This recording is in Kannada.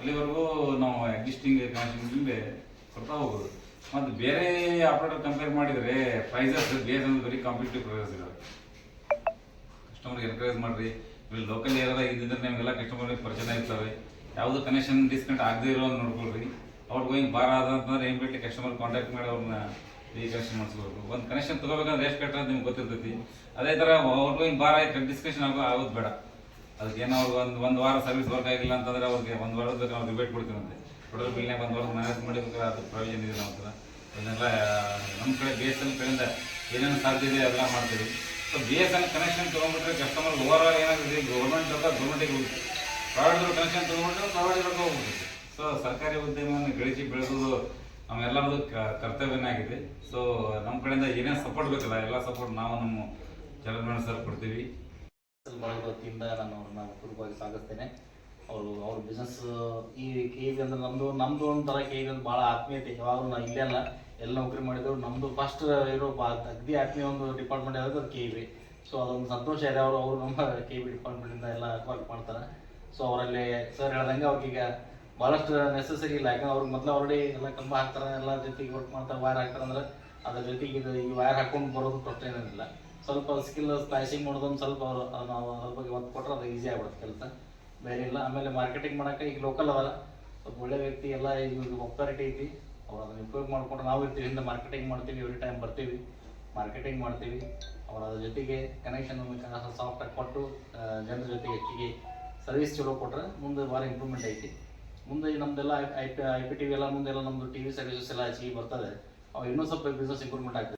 ಅಲ್ಲಿವರೆಗೂ ನಾವು ಎಕ್ಸಿಸ್ಟಿಂಗ್ ಕನೆಕ್ಷನ್ಗೆ ಕೊಡ್ತಾ ಹೋಗೋದು. ಮತ್ತು ಬೇರೆ ಆಪರೇಟರ್ ಕಂಪೇರ್ ಮಾಡಿದರೆ ಪ್ರೈಸಸ್ ಬೇಸ್ ಅಂದ್ರೆ ಬರೀ ಕಾಂಪಿಟೇಟಿವ್ ಪ್ರೈಸಸ್ ಇದಾವೆ ಕಸ್ಟಮರ್ಗೆ ಎನ್ಕರೇಜ್ ಮಾಡಿರಿ. ಇಲ್ಲಿ ಲೋಕಲ್ ಏರಿಯಾದಾಗ ಇದ್ದಿದ್ರೆ ನಿಮಗೆಲ್ಲ ಕಸ್ಟಮರ್ಗೆ ಪರಿಚಯ ಇರ್ತವೆ ಯಾವುದು ಕನೆಕ್ಷನ್ ಡಿಸ್ಕನೆಕ್ಟ್ ಆಗದೆ ಇರೋ ನೋಡ್ಕೊಳ್ರಿ. ಅವ್ರು ಗೋಯಿಂಗ್ ಬಾರ ಅಂತಂದ್ರೆ ಏನು ಬಿಟ್ಟು ಕಸ್ಟಮರ್ ಕಾಂಟ್ಯಾಕ್ಟ್ ಮಾಡಿ ಅವ್ರನ್ನ ರೀಕನೆಕ್ಷನ್ ಮಾಡಿಸ್ಬೇಕು ಒಂದು ಕನೆಕ್ಷನ್ ತಗೋಬೇಕಂದ್ರೆ ಎಷ್ಟು ಕಟ್ಟೋದು ನಿಮ್ಗೆ ಗೊತ್ತಿರ್ತೈತಿ. ಅದೇ ಥರ ಅವ್ರು ಗೋಯಿಂಗ್ ಬಾರ ಡಿಸ್ಕಷನ್ ಆಗೋ ಆಗೋದು ಬೇಡ. ಅದಕ್ಕೆ ಏನೋ ಅವ್ರಿಗೆ ಒಂದು ಒಂದು ವಾರ ಸರ್ವಿಸ್ ವರ್ಕ್ ಆಗಿಲ್ಲ ಅಂತಂದ್ರೆ ಅವ್ರಿಗೆ ಒಂದು ವಾರದ ಬೇಕು ನಾವು ರಿಬೇಟ್ ಕೊಡ್ತೀವಂತೆ. ಕೊಡೋದು ಬಿಲ್ನಾಗ ಒಂದು ವಾರದ ಮ್ಯಾನೇಜ್ ಮಾಡಬೇಕಾದ್ರೆ ಅದು ಪ್ರಯೋಜನ ಇದೆ ನಮ್ಮ ಹತ್ರ ಅದನ್ನೆಲ್ಲ ನಮ್ಮ ಕಡೆ ಬಿ ಎಸ್ ಎಲ್ ಕಡೆಯಿಂದ ಏನೇನು ಸಾಧ್ಯ ಇದೆ ಎಲ್ಲ ಮಾಡ್ತೀವಿ. So B S L connection ತೊಗೊಂಡ್ಬಿಟ್ರೆ customer over all government ರೊಕ್ಕ ಗೌರ್ಮೆಂಟಿಗೆ ಹೋಗುತ್ತೆ ಪ್ರೈವೇಟ್ ಕನೆಕ್ಷನ್ ತೊಗೊಂಡ್ರೆ ಪ್ರೈವೇಟ್ ರೊಕ್ಕ ಹೋಗ್ಬಿಡುತ್ತೆ. ಸೊ ಸರ್ಕಾರಿ ಉದ್ಯಮವನ್ನು ಗಳಿಸಿ ಬೆಳೆಸೋದು ಕರ್ತವ್ಯನೇ ಆಗಿದೆ. ಸೊ ನಮ್ಮ ಕಡೆಯಿಂದ ಏನೇನು ಸಪೋರ್ಟ್ ಬೇಕಲ್ಲ, ಎಲ್ಲ ಸಪೋರ್ಟ್ ನಾವು ನಮ್ಮ ಚಲನ್ ಸರ್ ಕೊಡ್ತೀವಿ. ಬಳಗದ ವತಿಯಿಂದ ನಾನು ಅವ್ರನ್ನ ಪೂರ್ವವಾಗಿ ಸ್ವಾಗತಿಸ್ತೇನೆ ಅವರು, ಅವ್ರ ಬಿಸ್ನೆಸ್ ಈ ಕೆ ವಿ ಅಂದ್ರೆ ನಮ್ಮದು ನಮ್ಮದು ಒಂಥರ ಕೆ ವಿ ಅಂದ್ರೆ ಭಾಳ ಆತ್ಮೀಯತೆ. ಯಾವಾಗಲೂ ನಾವು ಇಲ್ಲೇ ಅಲ್ಲ. ಎಲ್ಲ ನೌಕರಿ ಮಾಡಿದ್ರು ನಮ್ಮದು ಫಸ್ಟ್ ಇರೋ ಅಗ್ದಿ ಆತ್ಮೀಯ ಒಂದು ಡಿಪಾರ್ಟ್ಮೆಂಟ್ ಯಾವುದು? ಅದು ಕೆ ವಿ ಸೊ ಅದೊಂದು ಸಂತೋಷ ಇದೆ. ಅವರು ಅವರು ನಮ್ಮ ಕೆ ವಿ ಡಿಪಾರ್ಟ್ಮೆಂಟಿಂದ ಎಲ್ಲ ವರ್ಕ್ ಮಾಡ್ತಾರೆ. ಸೊ ಅವರಲ್ಲಿ ಸರ್ ಹೇಳ್ದಂಗೆ ಅವ್ರಿಗೀಗ ಭಾಳಷ್ಟು ನೆಸೆಸರಿ ಇಲ್ಲ. ಯಾಕಂದ್ರೆ ಅವ್ರಿಗೆ ಮೊದಲು ಆಲ್ರೆಡಿ ಎಲ್ಲ ಕಂಬ ಹಾಕ್ತಾರೆ. ಎಲ್ಲ ಜೊತೆಗೆ ವರ್ಕ್ ಮಾಡ್ತಾರೆ ವೈರ್ ಹಾಕ್ತಾರೆ ಅಂದ್ರೆ ಅದ್ರ ಜೊತೆಗೆ ಇದು, ಈ ವೈರ್ ಹಾಕೊಂಡು ಬರೋದು ಪ್ರಶ್ನೆ ಏನಿಲ್ಲ ಸ್ವಲ್ಪ ಸ್ಕಿಲ್ ಸ್ಲೈಸಿಂಗ್ ಮಾಡೋದೊಂದು ಸ್ವಲ್ಪ ಅವ್ರು ನಾವು ಸ್ವಲ್ಪ ಬಗ್ಗೆ ಒತ್ತು ಕೊಟ್ಟರೆ ಅದು ಈಸಿ ಆಗ್ಬಿಡುತ್ತೆ ಕೆಲಸ. ಬೇರೆ ಇಲ್ಲ, ಆಮೇಲೆ ಮಾರ್ಕೆಟಿಂಗ್ ಮಾಡೋಕೆ ಈಗ ಲೋಕಲ್ ಅದಲ್ಲ ಸ್ವಲ್ಪ ಒಳ್ಳೆ ವ್ಯಕ್ತಿ ಎಲ್ಲ ಈಗ ಒಪ್ಪಾರಿಟಿ ಐತಿ. ಅವ್ರು ಅದನ್ನು ಉಪಯೋಗ ಮಾಡ್ಕೊಂಡು ನಾವು ಇರ್ತೀವಿ. ಹಿಂದೆ ಮಾರ್ಕೆಟಿಂಗ್ ಮಾಡ್ತೀವಿ ಎವ್ರಿ ಟೈಮ್ ಬರ್ತೀವಿ. ಮಾರ್ಕೆಟಿಂಗ್ ಮಾಡ್ತೀವಿ. ಅವ್ರ ಅದ್ರ ಜೊತೆಗೆ ಕನೆಕ್ಷನ್ ಸಾಫ್ಟ್ವೇರ್ ಕೊಟ್ಟು ಜನರ ಜೊತೆಗೆ ಹೆಚ್ಚಿಗೆ ಸರ್ವಿಸ್ ಚಲೋ ಕೊಟ್ರೆ ಮುಂದೆ ಭಾಳ ಇಂಪ್ರೂವ್ಮೆಂಟ್ ಐತಿ. ಮುಂದೆ ನಮ್ದೆಲ್ಲ I P I P T V ಎಲ್ಲ ಮುಂದೆಲ್ಲ ನಮ್ಮದು ಟಿ ವಿ ಸರ್ವಿಸಸ್ ಎಲ್ಲ ಹೆಚ್ಚಿಗೆ ಬರ್ತದೆ. ಅವ್ರು ಇನ್ನೂ ಸ್ವಲ್ಪ ಬಿಸ್ನೆಸ್ ಇಂಪ್ರೂವ್ಮೆಂಟ್ ಆಗ್ತದೆ.